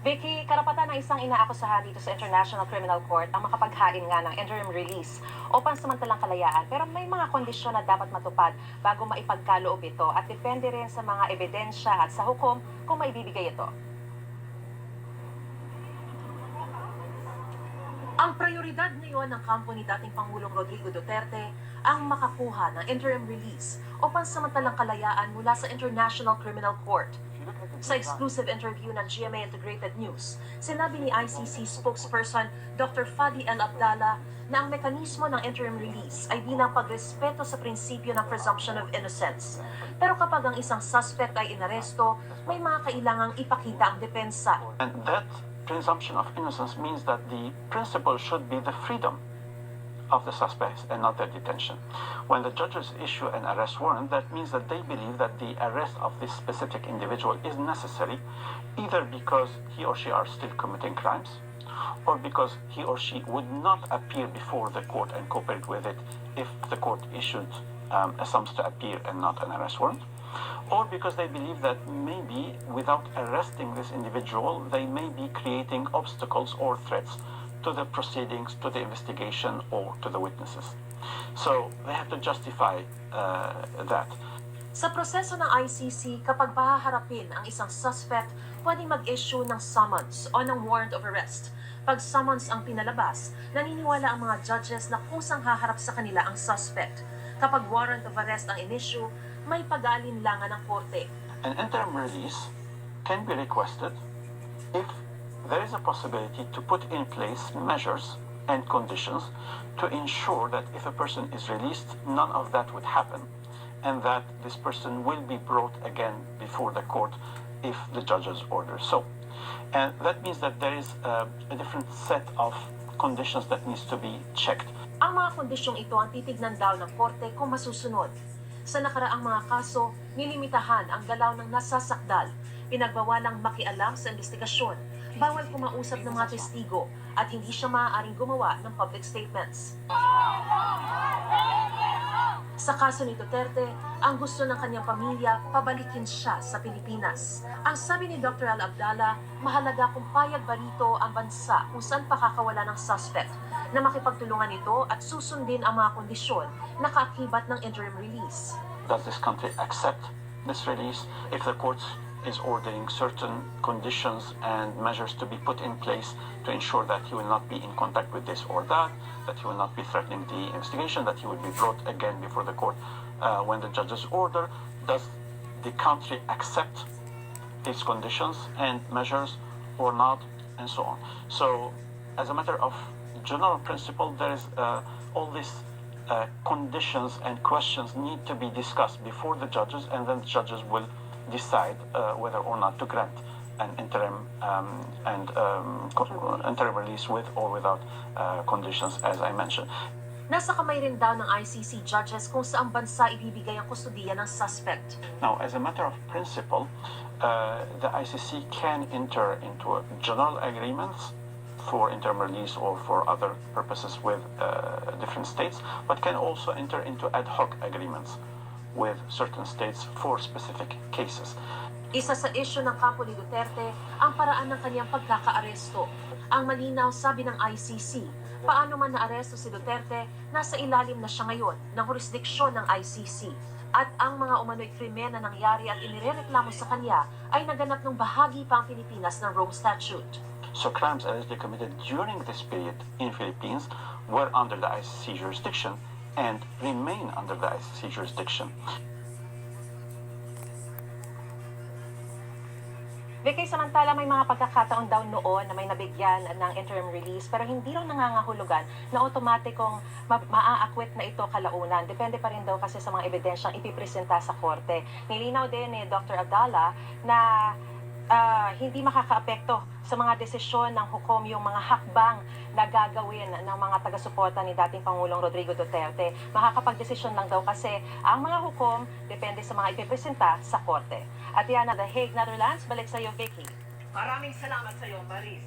Vicky, karapatan ng isang inaakusahan dito sa International Criminal Court ang makapaghain nga ng interim release o pansamantalang kalayaan. Pero may mga kondisyon na dapat matupad bago maipagkaloob ito at depende rin sa mga ebidensya at sa hukom kung maibibigay ito. Ang prioridad ngayon ng kampo ni dating Pangulong Rodrigo Duterte ang makakuha ng interim release o pansamantalang kalayaan mula sa International Criminal Court. Sa exclusive interview ng GMA Integrated News, sinabi ni ICC spokesperson Dr. Fadi El Abdallah na ang mekanismo ng interim release ay bilang pagrespeto sa prinsipyo ng presumption of innocence. Pero kapag ang isang suspect ay inaresto, may mga kailangang ipakita ang depensa. And that presumption of innocence means that the principle should be the freedom of the suspects and not their detention. When the judges issue an arrest warrant, that means that they believe that the arrest of this specific individual is necessary either because he or she are still committing crimes or because he or she would not appear before the court and cooperate with it if the court issued um, a summons to appear and not an arrest warrant or because they believe that maybe without arresting this individual, they may be creating obstacles or threats to the proceedings, to the investigation, or to the witnesses. So they have to justify uh, that. Sa proseso ng ICC, kapag pahaharapin ang isang suspect, pwedeng mag-issue ng summons o ng warrant of arrest. Pag summons ang pinalabas, naniniwala ang mga judges na kusang haharap sa kanila ang suspect. Kapag warrant of arrest ang in-issue, may pag-aalinlangan ng korte. An interim release can be requested if there is a possibility to put in place measures and conditions to ensure that if a person is released, none of that would happen, and that this person will be brought again before the court if the judge's order so. And that means that there is a, a different set of conditions that needs to be checked. Ang mga kondisyong ito ang titignan daw ng korte kung masusunod. Sa nakaraang mga kaso, nilimitahan ang galaw ng nasasakdal, pinagbawalang makialam sa investigasyon, bawal kumausap ng mga testigo, at hindi siya maaaring gumawa ng public statements. Sa kaso ni Duterte, ang gusto ng kanyang pamilya, pabalikin siya sa Pilipinas. Ang sabi ni Dr. Al Abdallah, mahalaga kung payag ba rito ang bansa kung saan pakakawala ng suspect na makipagtulungan ito at susundin ang mga kondisyon na kaakibat ng interim release. Does this country accept this release? If the court is ordering certain conditions and measures to be put in place to ensure that he will not be in contact with this or that, that he will not be threatening the investigation, that he will be brought again before the court uh, when the judge's order, does the country accept these conditions and measures or not, and so on. So, as a matter of general principle, there is uh, all these uh, conditions and questions need to be discussed before the judges, and then the judges will decide uh, whether or not to grant an interim um, and um, interim release with or without uh, conditions, as I mentioned. Nasa kamay rin daw ng ICC judges kung saang bansa ibibigay ang kustudiya ng suspect. Now, as a matter of principle, uh, the ICC can enter into general agreements for interim release or for other purposes with uh, different states, but can also enter into ad hoc agreements with certain states for specific cases. Isa sa isyu ng kampo ni Duterte ang paraan ng kanyang pagkakaaresto. Ang malinaw sabi ng ICC, paano man naaresto si Duterte, nasa ilalim na siya ngayon ng jurisdiksyon ng ICC. At ang mga umano'y krimen na nangyari at inirereklamo sa kanya ay naganap ng bahagi pa ang Pilipinas ng Rome Statute. So crimes allegedly committed during this period in Philippines were under the ICC jurisdiction and remain under the ICC jurisdiction. Vicky, samantala may mga pagkakataon daw noon na may nabigyan ng interim release pero hindi raw nangangahulugan na otomatikong ma- maaakwit na ito kalaunan. Depende pa rin daw kasi sa mga ebidensyang ipipresenta sa korte. Nilinaw din ni Dr. Abdallah na ah, hindi makakaapekto sa mga desisyon ng hukom yung mga hakbang na gagawin ng mga taga-suporta ni dating Pangulong Rodrigo Duterte. Makakapag-desisyon lang daw kasi ang mga hukom depende sa mga ipipresenta sa korte. At yan na The Hague, Netherlands. Balik sa iyo, Vicky. Maraming salamat sa iyo, Maris.